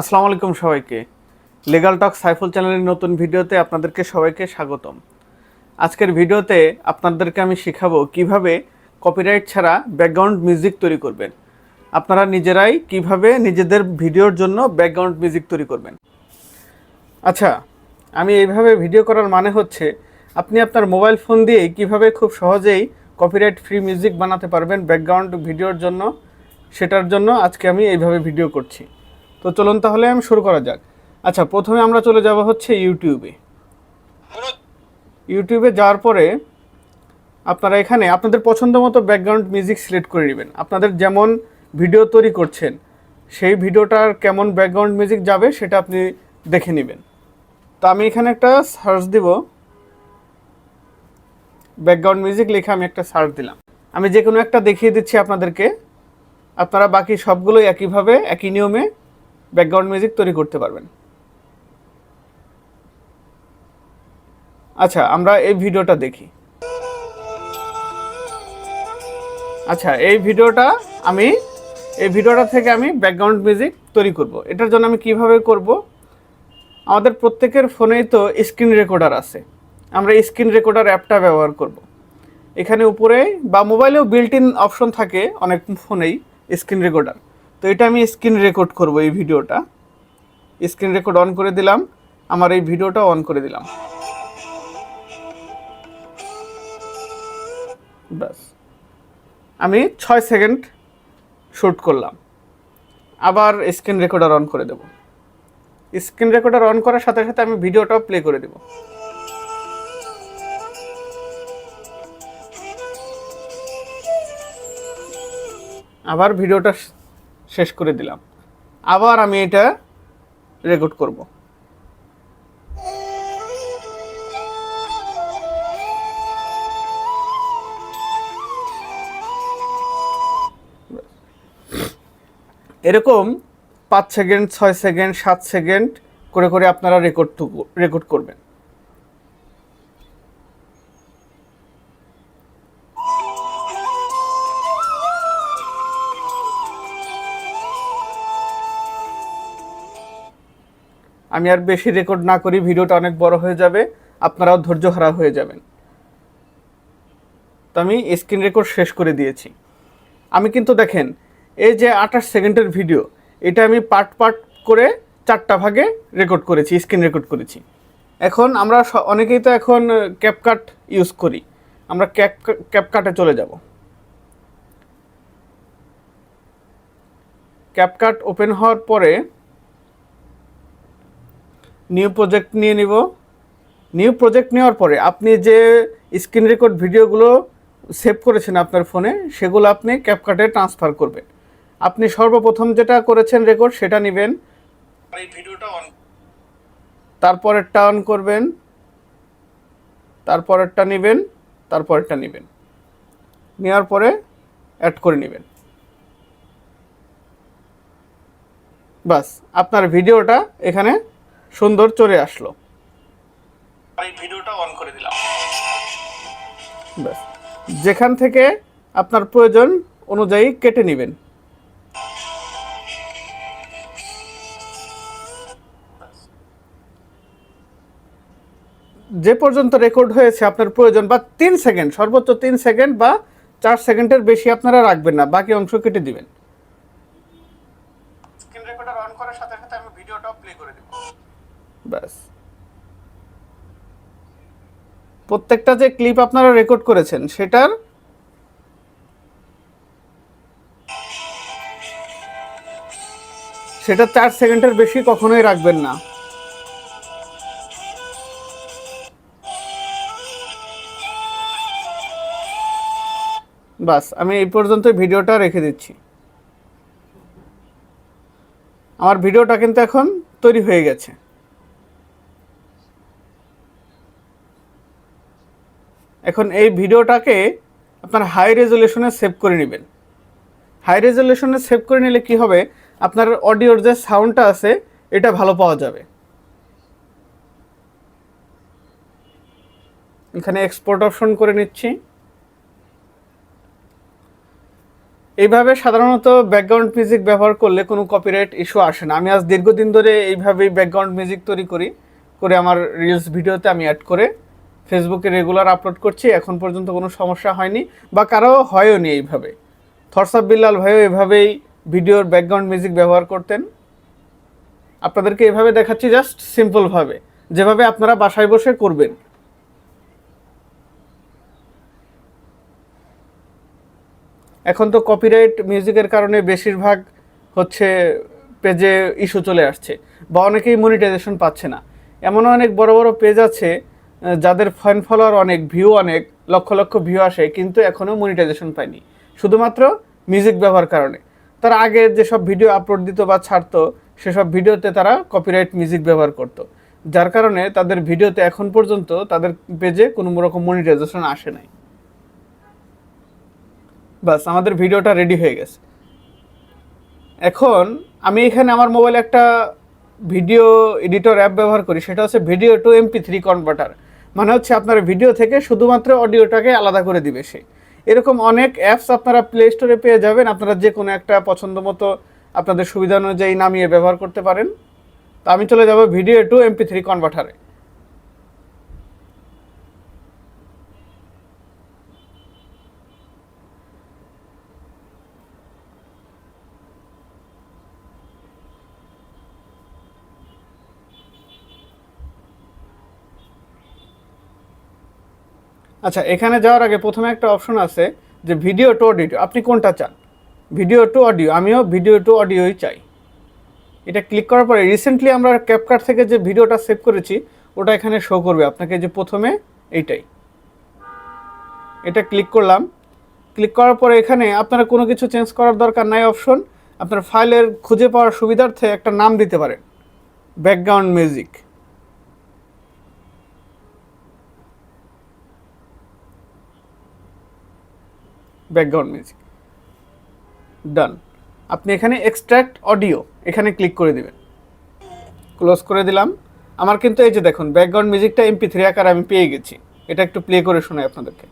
আসসালামু আলাইকুম সবাইকে। লিগাল টক সাইফুল চ্যানেলের নতুন ভিডিওতে আপনাদেরকে সবাইকে স্বাগতম। আজকের ভিডিওতে আপনাদেরকে আমি শেখাবো কীভাবে কপিরাইট ছাড়া ব্যাকগ্রাউন্ড মিউজিক তৈরি করবেন। আপনারা নিজেরাই কীভাবে নিজেদের ভিডিওর জন্য ব্যাকগ্রাউন্ড মিউজিক তৈরি করবেন। আচ্ছা আমি এইভাবে ভিডিও করার মানে হচ্ছে আপনি আপনার মোবাইল ফোন দিয়ে কীভাবে খুব সহজেই কপিরাইট ফ্রি মিউজিক বানাতে পারবেন ব্যাকগ্রাউন্ড ভিডিওর জন্য। সেটার জন্য আজকে আমি এইভাবে ভিডিও করছি। তো চলুন তাহলে আমি শুরু করা যাক। আচ্ছা প্রথমে আমরা চলে যাব হচ্ছে ইউটিউবে। ইউটিউবে যাওয়ার পরে আপনারা এখানে আপনাদের পছন্দ মতো ব্যাকগ্রাউন্ড মিউজিক সিলেক্ট করে নেবেন। আপনাদের যেমন ভিডিও তৈরি করছেন, সেই ভিডিওটার কেমন ব্যাকগ্রাউন্ড মিউজিক যাবে সেটা আপনি দেখে নেবেন। তো আমি এখানে একটা সার্চ দিব। ব্যাকগ্রাউন্ড মিউজিক লিখে আমি একটা সার্চ দিলাম। আমি যে কোনো একটা দেখিয়ে দিচ্ছি আপনাদেরকে। আপনারা বাকি সবগুলোই একইভাবে, একই নিয়মে ব্যাকগ্রাউন্ড মিউজিক তৈরি করতে পারবেন। আচ্ছা আমরা এই ভিডিওটা দেখি। আচ্ছা এই ভিডিওটা আমি, এই ভিডিওটা থেকে আমি ব্যাকগ্রাউন্ড মিউজিক তৈরি করব। এটার জন্য আমি কীভাবে করব? আমাদের প্রত্যেকের ফোনেই তো স্ক্রিন রেকর্ডার আছে। আমরা স্ক্রিন রেকর্ডার অ্যাপটা ব্যবহার করব। এখানে উপরে বা মোবাইলেও বিল্ট ইন অপশন থাকে অনেক ফোনেই স্ক্রিন রেকর্ডার এটা আমি স্ক্রিন রেকর্ড করব এই ভিডিওটা স্ক্রিন রেকর্ড অন করে দিলাম, আমার এই ভিডিওটা অন করে দিলাম। ব্যাস। আমি ছয় সেকেন্ড শ্যুট করলাম। আবার স্ক্রিন রেকর্ডার অন করে দেব। স্ক্রিন রেকর্ডার অন করার সাথে সাথে আমি ভিডিওটাও প্লে করে দেব। আবার ভিডিওটা শেষ করে দিলাম। আবার আমি এটা রেকর্ড করব। এরকম পাঁচ সেকেন্ড, ছয় সেকেন্ড, সাত সেকেন্ড করে করে আপনারা রেকর্ড রেকর্ড করবেন। আমি আর বেশি রেকর্ড না করি, ভিডিওটা অনেক বড় হয়ে যাবে, আপনারাও ধৈর্য হারা হয়ে যাবেন। তো আমি স্ক্রিন রেকর্ড শেষ করে দিয়েছি। আমি কিন্তু দেখেন, এই যে আঠাশ সেকেন্ডের ভিডিও এটা আমি পার্ট পার্ট করে চারটা ভাগে রেকর্ড করেছি স্ক্রিন রেকর্ড করেছি। এখন আমরা অনেকেই তো এখন ক্যাপকাট ইউজ করি, আমরা ক্যাপ ক্যাপকাটে চলে যাব। ক্যাপকাট ওপেন হওয়ার পরে নিউ প্রজেক্ট নিয়ে নিব। নিউ প্রজেক্ট নেওয়ার পরে আপনি যে স্ক্রিন রেকর্ড ভিডিওগুলো সেভ করেছেন আপনার ফোনে সেগুলো আপনি ক্যাপকাটে ট্রান্সফার করবেন। আপনি সর্বপ্রথম যেটা করেছেন রেকর্ড সেটা নেবেন। এই ভিডিওটা অন তারপরেরটা অন করবেন। তারপরেরটা নেবেন তারপরেরটা নেবেন। নেওয়ার পরে অ্যাড করে নেবেন। বাস আপনার ভিডিওটা এখানে সুন্দর চলে আসলো। এই ভিডিওটা অন করে দিলাম। ব্যাস। যেখান থেকে আপনার প্রয়োজন অনুযায়ী কেটে নেবেন। যে পর্যন্ত রেকর্ড হয়েছে আপনার প্রয়োজন বা তিন সেকেন্ড সর্বোচ্চ তিন সেকেন্ড বা চার সেকেন্ডের বেশি আপনারা রাখবেন না বাকি অংশ কেটে দিবেন স্ক্রিন রেকর্ডার অন করার সাথে সাথে আমি ভিডিওটাও প্লে করে দেব ব্যাস। প্রত্যেকটা যে ক্লিপ আপনারা রেকর্ড করেছেন, সেটার সেটা চার সেকেন্ডের বেশি কখনোই রাখবেন না। বাস আমি এই পর্যন্ত ভিডিওটা রেখে দিচ্ছি। আমার ভিডিওটা কিন্তু এখন তৈরি হয়ে গেছে। এখন এই ভিডিওটাকে আপনার হাই রেজলিউশনে সেভ করে নেবেন। হাই রেজলিউশনে সেভ করে নিলে কি হবে? আপনার অডিওর যে সাউন্ডটা আছে, এটা ভালো পাওয়া যাবে। এখানে এক্সপোর্ট অপশন করে নিচ্ছি। এইভাবে সাধারণত ব্যাকগ্রাউন্ড মিউজিক ব্যবহার করলে কোনো কপিরাইট ইস্যু আসে না। আমি আজ দীর্ঘদিন ধরে এইভাবেই ব্যাকগ্রাউন্ড মিউজিক তৈরি করি, করে আমার রিলস ভিডিওতে আমি অ্যাড করে ফেসবুকে রেগুলার আপলোড করছি, এখন পর্যন্ত কোনো সমস্যা হয়নি, বা কারও হয়ও নি এইভাবে। থরসাব বিল্লাল ভাইও এভাবেই ভিডিওর ব্যাকগ্রাউন্ড মিউজিক ব্যবহার করতেন। আপনাদেরকে এভাবে দেখাচ্ছি জাস্ট সিম্পলভাবে যেভাবে আপনারা বাসায় বসে করবেন। এখন তো কপিরাইট মিউজিকের কারণে বেশিরভাগ হচ্ছে পেজে ইস্যু চলে আসছে, বা অনেকেই মনিটাইজেশন পাচ্ছে না। এমন অনেক বড় বড় পেজ আছে যাদের ফ্যান ফলোয়ার অনেক ভিউ অনেক, লক্ষ লক্ষ ভিউ আসে, কিন্তু এখনও মনিটাইজেশন পায়নি। শুধুমাত্র মিউজিক ব্যবহার কারণে। তারা আগে যেসব ভিডিও আপলোড দিত বা ছাড়তো, সেসব ভিডিওতে তারা কপিরাইট মিউজিক ব্যবহার করতো। যার কারণে তাদের ভিডিওতে এখন পর্যন্ত তাদের পেজে কোনো রকম মনিটাইজেশন আসে নাই। বাস, আমাদের ভিডিওটা রেডি হয়ে গেছে। এখন আমি এখানে আমার মোবাইলে একটা ভিডিও এডিটর অ্যাপ ব্যবহার করি, সেটা হচ্ছে video to MP three converter মানে হচ্ছে আপনার ভিডিও থেকে শুধুমাত্র অডিওটাকে আলাদা করে দিবে সে। এরকম অনেক অ্যাপস আপনারা প্লে স্টোরে পেয়ে যাবেন। আপনারা যে কোনো একটা পছন্দ মতো আপনাদের সুবিধা অনুযায়ী নামিয়ে ব্যবহার করতে পারেন। তো আমি চলে যাব ভিডিও টু এমপি থ্রি কনভার্টারে আচ্ছা এখানে যাওয়ার আগে প্রথমে একটা অপশন আছে যে ভিডিও টু অডিও আপনি কোনটা চান? ভিডিও টু অডিও আমিও ভিডিও টু অডিওই চাই। এটা ক্লিক করার পরে রিসেন্টলি আমরা ক্যাপকার্ট থেকে যে ভিডিওটা সেভ করেছি, ওটা এখানে শো করবে। আপনাকে যে প্রথমে এইটাই। এটা ক্লিক করলাম। ক্লিক করার পরে এখানে আপনারা কোনো কিছু চেঞ্জ করার দরকার নাই অপশন আপনার ফাইলের খুঁজে পাওয়ার সুবিধার্থে একটা নাম দিতে পারেন। Background music background music done আপনি এখানে এক্সট্র্যাক্ট অডিও এখানে ক্লিক করে দেবেন। ক্লোজ করে দিলাম। আমার কিন্তু এই যে দেখুন ব্যাকগ্রাউন্ড মিউজিকটা এমপি থ্রি আকার আমি পেয়ে গেছি। এটা একটু প্লে করে শোনাই আপনাদেরকে।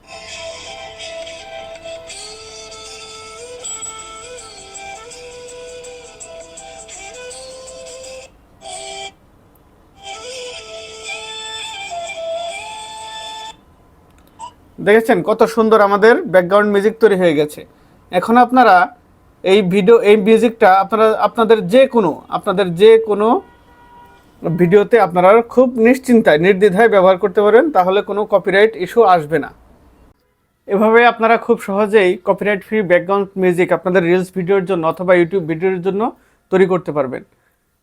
দেখেছেন কত সুন্দর আমাদের ব্যাকগ্রাউন্ড মিউজিক তৈরি হয়ে গেছে। এখন আপনারা এই ভিডিও এই মিউজিকটা আপনারা, আপনাদের যে কোনো আপনাদের যে কোনো ভিডিওতে আপনারা খুব নিশ্চিন্তায়, নির্দ্বিধায় ব্যবহার করতে পারেন, তাহলে কোনো কপিরাইট ইস্যু আসবে না। এভাবে আপনারা খুব সহজেই কপিরাইট ফ্রি ব্যাকগ্রাউন্ড মিউজিক আপনাদের রিলস ভিডিওর জন্য অথবা ইউটিউব ভিডিওর জন্য তৈরি করতে পারবেন।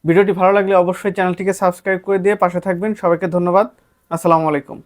ভিডিওটি ভালো লাগলে অবশ্যই চ্যানেলটিকে সাবস্ক্রাইব করে দিয়ে পাশে থাকবেন। সবাইকে ধন্যবাদ। আসসালামু আলাইকুম।